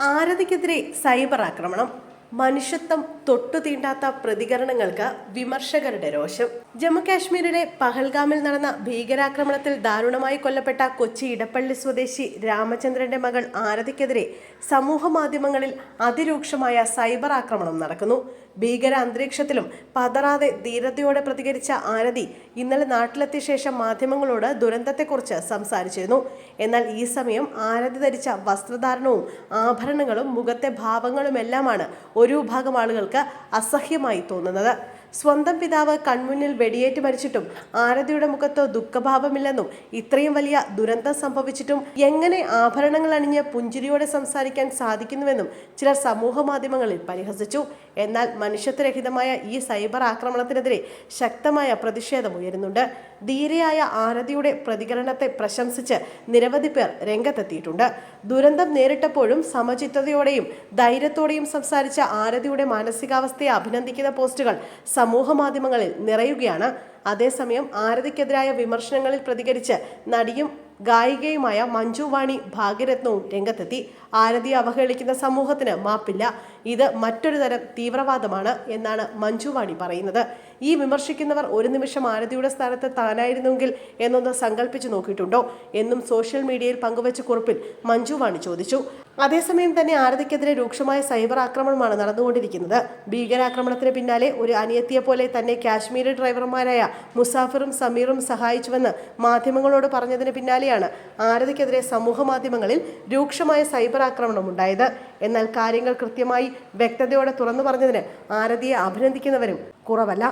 ആരതിക്കെതിരെ cyber ആക്രമണം. മനുഷ്യത്വം തൊട്ടു തീണ്ടാത്ത പ്രതികരണങ്ങൾക്ക് വിമർശകരുടെ രോഷം. ജമ്മുകാശ്മീരിലെ പഹൽഗാമിൽ നടന്ന ഭീകരാക്രമണത്തിൽ ദാരുണമായി കൊല്ലപ്പെട്ട കൊച്ചി ഇടപ്പള്ളി സ്വദേശി രാമചന്ദ്രന്റെ മകൾ ആരതിക്കെതിരെ സമൂഹ മാധ്യമങ്ങളിൽ അതിരൂക്ഷമായ സൈബർ ആക്രമണം നടക്കുന്നു. ഭീകര അന്തരീക്ഷത്തിലും പതറാതെ ധീരതയോടെ പ്രതികരിച്ച ആരതി ഇന്നലെ നാട്ടിലെത്തിയ ശേഷം മാധ്യമങ്ങളോട് ദുരന്തത്തെക്കുറിച്ച് സംസാരിച്ചിരുന്നു. എന്നാൽ ഈ സമയം ആരതി ധരിച്ച വസ്ത്രധാരണവും ആഭരണങ്ങളും മുഖത്തെ ഭാവങ്ങളുമെല്ലാമാണ് ഒരു വിഭാഗം ആളുകൾക്ക് അസഹ്യമായി തോന്നുന്നത്. സ്വന്തം പിതാവ് കൺമുന്നിൽ വെടിയേറ്റ് മരിച്ചിട്ടും ആരതിയുടെ മുഖത്ത് ദുഃഖഭാവമില്ലെന്നും ഇത്രയും വലിയ ദുരന്തം സംഭവിച്ചിട്ടും എങ്ങനെ ആഭരണങ്ങൾ അണിഞ്ഞ് പുഞ്ചിരിയോടെ സംസാരിക്കാൻ സാധിക്കുന്നുവെന്നും ചിലർ സമൂഹ മാധ്യമങ്ങളിൽ പരിഹസിച്ചു. എന്നാൽ മനുഷ്യത്വരഹിതമായ ഈ സൈബർ ആക്രമണത്തിനെതിരെ ശക്തമായ പ്രതിഷേധം ഉയരുന്നുണ്ട്. ധീരയായ ആരതിയുടെ പ്രതികരണത്തെ പ്രശംസിച്ച് നിരവധി പേർ രംഗത്തെത്തിയിട്ടുണ്ട്. ദുരന്തം നേരിട്ടപ്പോഴും സമചിത്തതയോടെയും ധൈര്യത്തോടെയും സംസാരിച്ച ആരതിയുടെ മാനസികാവസ്ഥയെ അഭിനന്ദിക്കുന്ന പോസ്റ്റുകൾ സമൂഹ മാധ്യമങ്ങളിൽ നിറയുകയാണ് അതേസമയം ആരതിക്കെതിരായ വിമർശനങ്ങളിൽ പ്രതികരിച്ച് നടിയും ഗായികയുമായ മഞ്ജു വാണി ഭാഗ്യരത്നവും രംഗത്തെത്തി. ആരതിയെ അവഹേളിക്കുന്ന സമൂഹത്തിന് മാപ്പില്ല. ഇത് മറ്റൊരു തരം തീവ്രവാദമാണ് എന്നാണ് മഞ്ജു വാണി പറയുന്നത്. ഈ വിമർശിക്കുന്നവർ ഒരു നിമിഷം ആരതിയുടെ സ്ഥാനത്ത് താനായിരുന്നെങ്കിൽ എന്നൊന്ന് സങ്കല്പിച്ചു നോക്കിയിട്ടുണ്ടോ? എന്നും സോഷ്യൽ മീഡിയയിൽ പങ്കുവച്ച കുറിപ്പിൽ മഞ്ജു വാണി ചോദിച്ചു. അതേസമയം തന്നെ ആരതിക്കെതിരെ രൂക്ഷമായ സൈബർ ആക്രമണമാണ് നടന്നുകൊണ്ടിരിക്കുന്നത്. ഭീകരാക്രമണത്തിന് പിന്നാലെ ഒരു അനിയത്തിയെ പോലെ തന്നെ കാശ്മീരി ഡ്രൈവർമാരായ മുസാഫിറും സമീറും സഹായിച്ചുവെന്ന് മാധ്യമങ്ങളോട് പറഞ്ഞതിന് പിന്നാലെയാണ് ആരതിക്കെതിരെ സമൂഹ മാധ്യമങ്ങളിൽ രൂക്ഷമായ സൈബർ ആക്രമണം ഉണ്ടായത്. എന്നാൽ കാര്യങ്ങൾ കൃത്യമായി വ്യക്തതയോടെ തുറന്നു പറഞ്ഞതിന് ആരതിയെ അഭിനന്ദിക്കുന്നവരും കുറവല്ല.